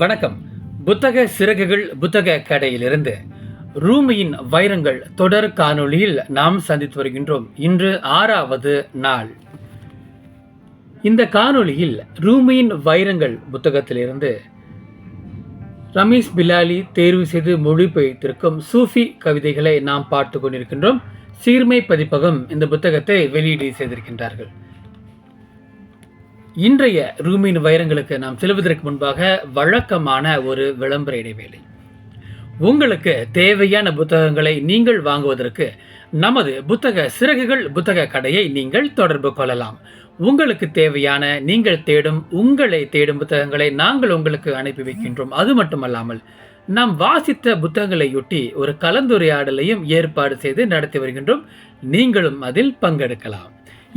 வணக்கம். புத்தக சிறகுகள் புத்தக கடையிலிருந்து ரூமியின் வைரங்கள் தொடர் காணொளியில் நாம் சந்தித்து வருகின்றோம். இன்று ஆறாவது நாள். இந்த காணொளியில் ரூமியின் வைரங்கள் புத்தகத்திலிருந்து ரமேஷ் பிலாலி தேர்வு செய்து மொழிபெயர்த்திருக்கும் சூஃபி கவிதைகளை நாம் பார்த்து கொண்டிருக்கின்றோம். சீர்மை பதிப்பகம் இந்த புத்தகத்தை வெளியீடு செய்திருக்கின்றார்கள். இன்றைய ரூமின் வைரங்களுக்கு நாம் செல்வதற்கு முன்பாக வழக்கமான ஒரு விளம்பர இடைவேளை. உங்களுக்கு தேவையான புத்தகங்களை நீங்கள் வாங்குவதற்கு நமது புத்தக சிறகுகள் புத்தக கடையை நீங்கள் தொடர்பு கொள்ளலாம். உங்களுக்கு தேவையான நீங்கள் தேடும் உங்களை தேடும் புத்தகங்களை நாங்கள் உங்களுக்கு அனுப்பி வைக்கின்றோம். அது மட்டுமல்லாமல் நாம் வாசித்த புத்தகங்களையொட்டி ஒரு கலந்துரையாடலையும் ஏற்பாடு செய்து நடத்தி வருகின்றோம். நீங்களும் அதில் பங்கெடுக்கலாம்.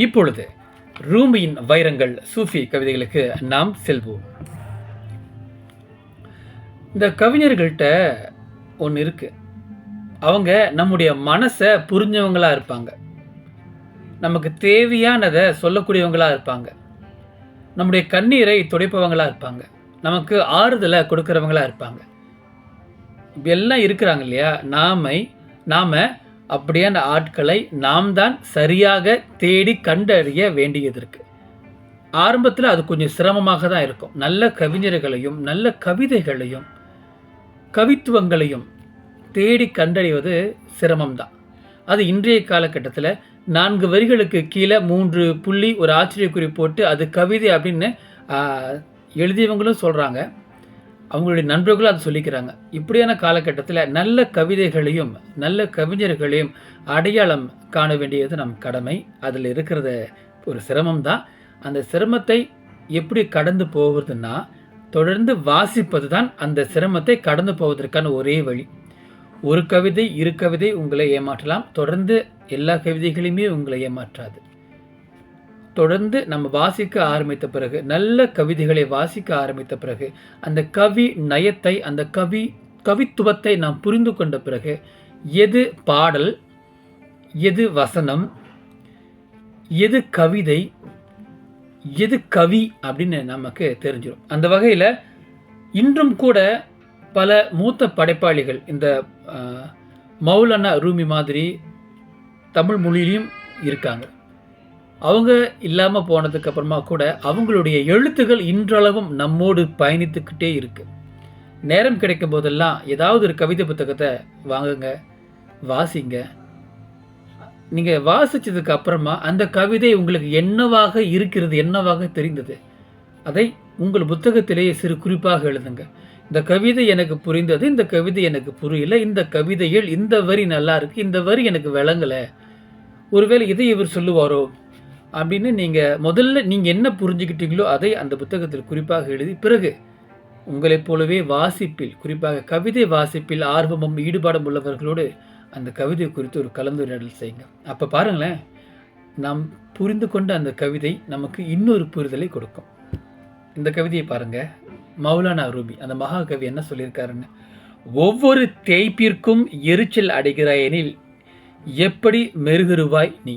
இப்பொழுது ரூமியின் வைரங்கள் சூஃபி கவிதைகளுக்கு நாம் செல்வோம். இந்த கவிஞர்கள்ட்ட ஒன்று இருக்கு. அவங்க நம்முடைய மனசை புரிஞ்சவங்களாக இருப்பாங்க. நமக்கு தேவையானதை சொல்லக்கூடியவங்களாக இருப்பாங்க. நம்முடைய கண்ணீரை துடைப்பவங்களாக இருப்பாங்க. நமக்கு ஆறுதலை கொடுக்குறவங்களாக இருப்பாங்க. இப்படி எல்லாம் இருக்கிறாங்க இல்லையா? நாமை நாம் அப்படியான ஆட்களை நாம் தான் சரியாக தேடி கண்டறிய வேண்டியது இருக்குது ஆரம்பத்தில் அது கொஞ்சம் சிரமமாக தான் இருக்கும். நல்ல கவிஞர்களையும் நல்ல கவிதைகளையும் கவித்துவங்களையும் தேடி கண்டறிவது சிரமம்தான் அது இன்றைய காலகட்டத்தில் நான்கு வரிகளுக்கு கீழே மூன்று புள்ளி ஒரு ஆச்சரியக்குறி போட்டு அது கவிதை அப்படின்னு எழுதியவங்களும் சொல்கிறாங்க அவங்களுடைய நண்பர்களும் அதை சொல்லிக்கிறாங்க. இப்படியான காலகட்டத்தில் நல்ல கவிதைகளையும் நல்ல கவிஞர்களையும் அடையாளம் காண வேண்டியது நம் கடமை. அதில் இருக்கிறத ஒரு சிரமம் தான். அந்த சிரமத்தை எப்படி கடந்து போவதுன்னா தொடர்ந்து வாசிப்பது தான் அந்த சிரமத்தை கடந்து போவதற்கான ஒரே வழி. ஒரு கவிதை இரு கவிதை உங்களை ஏமாற்றலாம். தொடர்ந்து எல்லா கவிதைகளையுமே உங்களை ஏமாற்றாது. தொடர்ந்து நம்ம வாசிக்க ஆரம்பித்த பிறகு நல்ல கவிதைகளை வாசிக்க ஆரம்பித்த பிறகு அந்த கவி நயத்தை அந்த கவி கவித்துவத்தை நாம் புரிந்து கொண்ட பிறகு எது பாடல் எது வசனம் எது கவிதை எது கவி அப்படின்னு நமக்கு தெரிஞ்சிடும் அந்த வகையில் இன்றும் கூட பல மூத்த படைப்பாளிகள் இந்த மௌலனா மௌலானா ரூமி மாதிரி தமிழ் மொழியிலையும் இருக்காங்க. அவங்க இல்லாமல் போனதுக்கப்புறமா கூட அவங்களுடைய எழுத்துகள் இன்றளவும் நம்மோடு பயணித்துக்கிட்டே இருக்கு. நேரம் கிடைக்கும் போதெல்லாம் ஏதாவது ஒரு கவிதை புத்தகத்தை வாங்குங்க வாசிங்க. நீங்கள் வாசித்ததுக்கு அப்புறமா அந்த கவிதை உங்களுக்கு என்னவாக இருக்கிறது என்னவாக தெரிந்தது அதை உங்கள் புத்தகத்திலேயே சிறு குறிப்பாக எழுதுங்க. இந்த கவிதை எனக்கு புரிந்தது இந்த கவிதை எனக்கு புரியல இந்த கவிதையில் இந்த வரி நல்லா இருக்கு இந்த வரி எனக்கு விளங்கலை. ஒருவேளை இதை இவர் சொல்லுவாரோ? அப்படின்னு நீங்கள் முதல்ல நீங்கள் என்ன புரிஞ்சுக்கிட்டீங்களோ அதை அந்த புத்தகத்தில் குறிப்பாக எழுதி பிறகு உங்களைப் போலவே வாசிப்பில் குறிப்பாக கவிதை வாசிப்பில் ஆர்வமும் ஈடுபாடும் உள்ளவர்களோடு அந்த கவிதை குறித்து ஒரு கலந்துரையாடல் செய்யுங்க. அப்போ பாருங்களேன் நாம் புரிந்து கொண்ட அந்த கவிதை நமக்கு இன்னொரு புரிதலை கொடுக்கும். இந்த கவிதையை பாருங்க. மௌலானா ரூபி அந்த மகாகவி என்ன சொல்லியிருக்காருன்னு ஒவ்வொரு தேய்ப்பிற்கும் எரிச்சல் அடைகிறாயெனில் எப்படி மெருகருவாய் நீ?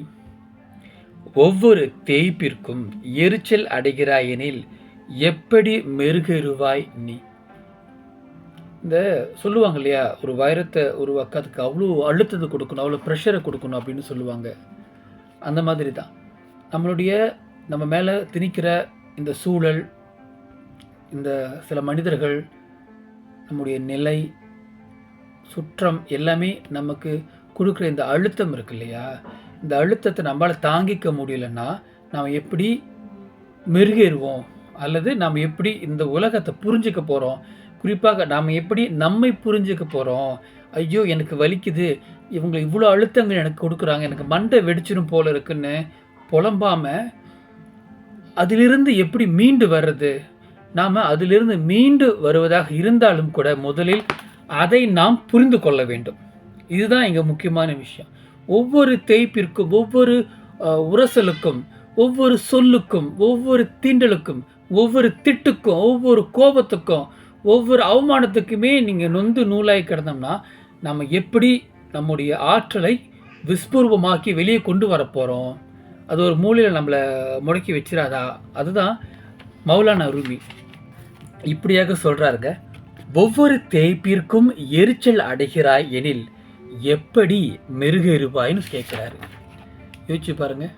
ஒவ்வொரு தேய்ப்பிற்கும் எரிச்சல் அடைகிறாயெனில் எப்படி மெருகெருவாய் நீ? இந்த சொல்லுவாங்க இல்லையா ஒரு வைரத்தை உருவாக்கிறதுக்கு அவ்வளோ அழுத்தத்தை கொடுக்கணும் அவ்வளோ ப்ரெஷரை கொடுக்கணும் அப்படின்னு சொல்லுவாங்க. அந்த மாதிரி தான். நம்மளுடைய நம்ம மேலே திணிக்கிற இந்த சூழல் இந்த சில மனிதர்கள் நம்முடைய நிலை சுற்றம் எல்லாமே நமக்கு கொடுக்குற இந்த அழுத்தம் இருக்கு இல்லையா? இந்த அழுத்தத்தை நம்மளால் தாங்கிக்க முடியலன்னா நாம் எப்படி மெருகேறுவோம்? அல்லது நாம் எப்படி இந்த உலகத்தை புரிஞ்சுக்க போகிறோம் குறிப்பாக நாம் எப்படி நம்மை புரிஞ்சுக்க போகிறோம் ஐயோ எனக்கு வலிக்குது. இவங்க இவ்வளோ அழுத்தங்கள் எனக்கு கொடுக்குறாங்க. எனக்கு மண்டை வெடிச்சிடும் போல இருக்குன்னு புலம்பாமல் அதிலிருந்து எப்படி மீண்டு வர்றது? நாம் அதிலிருந்து மீண்டு வருவதாக இருந்தாலும் கூட முதலில் அதை நாம் புரிந்து கொள்ள வேண்டும். இதுதான் இங்கே முக்கியமான விஷயம். ஒவ்வொரு தேய்ப்பிற்கும் ஒவ்வொரு உரசலுக்கும் ஒவ்வொரு சொல்லுக்கும் ஒவ்வொரு தீண்டலுக்கும் ஒவ்வொரு திட்டுக்கும் ஒவ்வொரு கோபத்துக்கும் ஒவ்வொரு அவமானத்துக்குமே நீங்கள் நொந்து நூலாய் கிடந்தோம்னா நம்ம எப்படி நம்முடைய ஆற்றலை விஸ்பூர்வமாக்கி வெளியே கொண்டு வர போகிறோம் அது ஒரு மூலையில் நம்மளை முடக்கி வச்சிடாதா அதுதான் மௌலானா ரூமி. இப்படியாக சொல்கிறாருங்க ஒவ்வொரு தேய்ப்பிற்கும் எரிச்சல் அடைகிறாய் எனில் எப்படி மெருகு இருப்பாயின்னு கேட்குறாரு யோசிச்சு பாருங்க.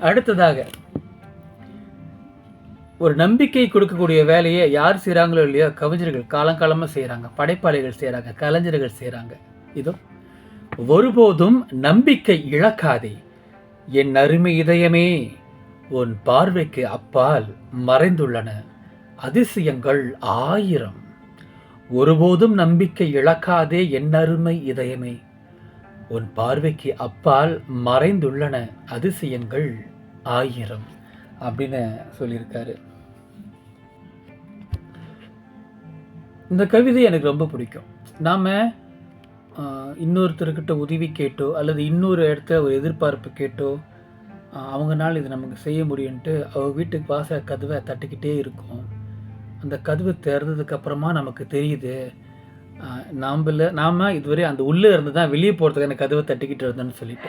அடுத்ததாக ஒரு நம்பிக்கை கொடுக்கக்கூடிய வேலையை யார் செய்கிறாங்களோ இல்லையோ கவிஞர்கள் காலங்காலமாக செய்கிறாங்க படைப்பாளிகள் செய்கிறாங்க கலைஞர்கள் செய்கிறாங்க இதோ ஒருபோதும் நம்பிக்கை இழக்காதே. என் அருமை இதயமே உன் பார்வைக்கு அப்பால் மறைந்துள்ளன. அதிசயங்கள் ஆயிரம். ஒருபோதும் நம்பிக்கை இழக்காதே என் அருமை இதயமே. உன் பார்வைக்கு அப்பால் மறைந்துள்ளன அதிசயங்கள் ஆயிரம் அப்படின்னு சொல்லியிருக்காரு. இந்த கவிதை எனக்கு ரொம்ப பிடிக்கும். நாம் இன்னொருத்தர்கிட்ட உதவி கேட்டோ அல்லது இன்னொரு இடத்துல ஒரு எதிர்பார்ப்பு கேட்டோ அவங்கனால இது நமக்கு செய்ய முடியும்ன்ட்டு அவங்க வீட்டுக்கு வாச கதவை தட்டிக்கிட்டே இருக்கும். அந்த கதவு திறந்ததுக்கப்புறமா நமக்கு தெரியுது ஆஹ் நாம் இதுவரை அந்த உள்ளே இருந்து தான் வெளியே போகிறதுக்கான கதவை தட்டிக்கிட்டு இருந்தோம்னு சொல்லிட்டு.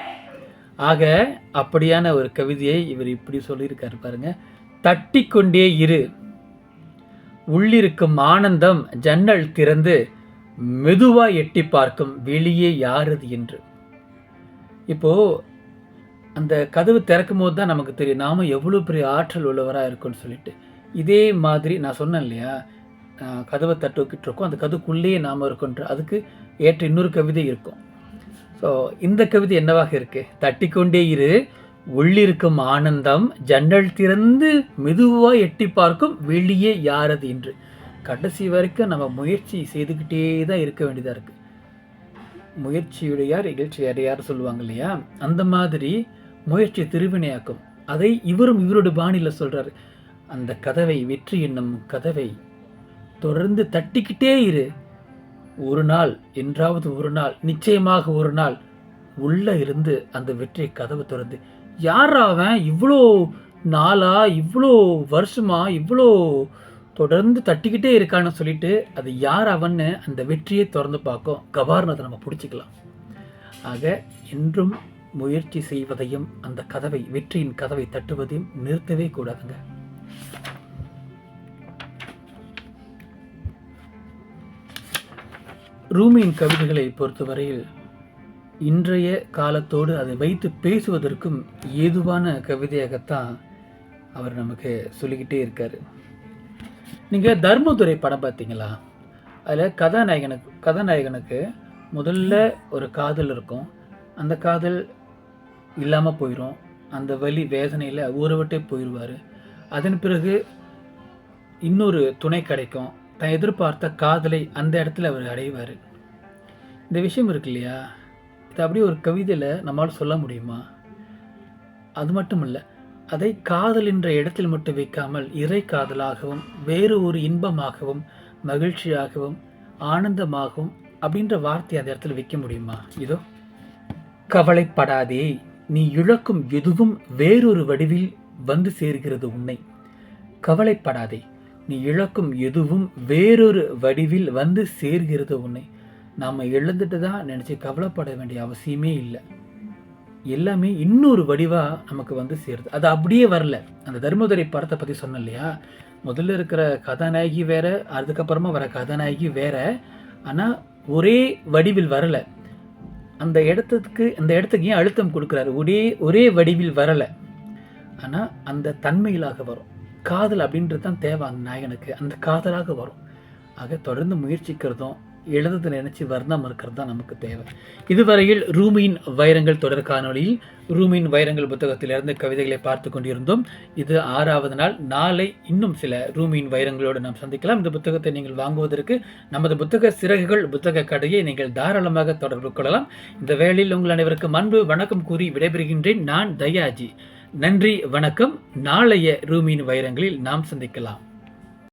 ஆக அப்படியான ஒரு கவிதையை இவர் இப்படி சொல்லியிருக்காரு பாருங்க. தட்டிக்கொண்டே இரு. உள்ளிருக்கும் ஆனந்தம் ஜன்னல் திறந்து மெதுவாக எட்டி பார்க்கும் வெளியே யாரது என்று. இப்போ அந்த கதவு திறக்கும் போது தான் நமக்கு தெரியும் நாம் எவ்வளோ பெரிய ஆற்றல் உள்ளவராக இருக்கும்னு சொல்லிட்டு. இதே மாதிரி நான் சொன்னேன் இல்லையா? கதவை தட்டுக்கிட்டு இருக்கோம். அந்த கதவுக்குள்ளேயே நாம் இருக்கோன்ற அதுக்கு ஏற்ற இன்னொரு கவிதை இருக்கும். ஸோ இந்த கவிதை என்னவாக இருக்கு? தட்டிக்கொண்டே இரு உள்ளிருக்கும் ஆனந்தம் ஜன்னல் திறந்து மெதுவாக எட்டி பார்க்கும் வெளியே யாரது என்று கடைசி வரைக்கும் நம்ம முயற்சி செய்துக்கிட்டே தான் இருக்க வேண்டியதாக இருக்குது முயற்சியுடையார் இகழ்ச்சி யார் சொல்லுவாங்க இல்லையா? அந்த மாதிரி முயற்சி திருவினையாக்கும். அதை இவரும் இவரோட பாணியில் சொல்கிறாரு அந்த கதவை வெற்றி என்னும் கதவை தொடர்ந்து தட்டிக்கிட்டே இரு. ஒரு நாள் என்றாவது ஒரு நாள் நிச்சயமாக ஒரு நாள் உள்ளே இருந்து அந்த வெற்றி கதவு திறந்து யார் அவன்? இவ்வளோ நாளா? இவ்வளோ வருஷமா? இவ்வளோ தொடர்ந்து தட்டிக்கிட்டே இருக்கான்னு சொல்லிட்டு அது யார் அவன்னு அந்த வெற்றியை திறந்து பார்க்கும். கபார்னதை நம்ம பிடிச்சிக்கலாம். ஆக என்றும் முயற்சி செய்வதையும் அந்த கதவை வெற்றியின் கதவை தட்டுவதையும் நிறுத்தவே கூடாதுங்க. ரூமியின் கவிதைகளை பொறுத்தவரையில் இன்றைய காலத்தோடு அதை வைத்து பேசுவதற்கும் ஏதுவான கவிதையாகத்தான் அவர் நமக்கு சொல்லிக்கிட்டே இருக்காரு. நீங்கள் தர்மதுரை படம் பார்த்தீங்களா? அதில் கதாநாயகனுக்கு கதாநாயகனுக்கு முதல்ல ஒரு காதல் இருக்கும். அந்த காதல் இல்லாமல் போயிடும் அந்த வலி வேதனையில் ஊரை விட்டே போயிடுவார் அதன் பிறகு இன்னொரு துணை கிடைக்கும். தான் எதிர்பார்த்த காதலை அந்த இடத்துல அவர் அடைவார். இந்த விஷயம் இருக்கு இல்லையா? இது அப்படியே ஒரு கவிதையில் நம்மால் சொல்ல முடியுமா? அது மட்டும் இல்லை அதை காதல் என்ற இடத்தில் மட்டும் வைக்காமல் இறை காதலாகவும் வேறு ஒரு இன்பமாகவும் மகிழ்ச்சியாகவும் ஆனந்தமாகவும் அப்படின்ற வார்த்தை அந்த இடத்துல வைக்க முடியுமா? இதோ கவலைப்படாதே. நீ இழக்கும் எதுவும் வேறொரு வடிவில் வந்து சேர்கிறது உன்னை. கவலைப்படாதே நீ இழக்கும் எதுவும் வேறொரு வடிவில் வந்து சேர்கிறது உன்னை. நாம் இழந்துட்டு தான் நினச்சி கவலைப்பட வேண்டிய அவசியமே இல்லை. எல்லாமே இன்னொரு வடிவாக நமக்கு வந்து சேருது. அது அப்படியே வரல. அந்த தர்மதுரை படத்தை பற்றி சொன்னேன் இல்லையா? முதல்ல இருக்கிற கதாநாயகி வேற அதுக்கப்புறமா வர கதாநாயகி வேற. ஆனால் ஒரே வடிவில் வரலை. அந்த இடத்துக்கு அந்த இடத்துக்கு ஏன் அழுத்தம் கொடுக்குறாரு? ஒரே ஒரே வடிவில் வரலை. ஆனால் அந்த தன்மையிலாக வரும். காதல் அப்படின்றது தான் தேவை அந்த நாயகனுக்கு. அந்த காதலாக வரும். ஆக தொடர்ந்து முயற்சிக்கிறதும் எழுதுறதை நினச்சி வர்ணம் இருக்கிறது தான் நமக்கு தேவை. இதுவரையில் ரூமியின் வைரங்கள் தொடர் காணொலியில் ரூமியின் வைரங்கள் புத்தகத்திலிருந்து கவிதைகளை பார்த்து கொண்டிருந்தோம். இது ஆறாவது நாள். நாளை இன்னும் சில ரூமியின் வைரங்களோடு நாம் சந்திக்கலாம். இந்த புத்தகத்தை நீங்கள் வாங்குவதற்கு நமது புத்தக சிறகுகள் புத்தக கடையை நீங்கள் தாராளமாக தொடர்பு கொள்ளலாம். இந்த வேளையில் உங்கள் அனைவருக்கும் அன்பு வணக்கம் கூறி விடைபெறுகின்றேன். நான் தயாஜி. நன்றி வணக்கம். நாளைய ரூமியின் வைரங்களில் நாம் சந்திக்கலாம்.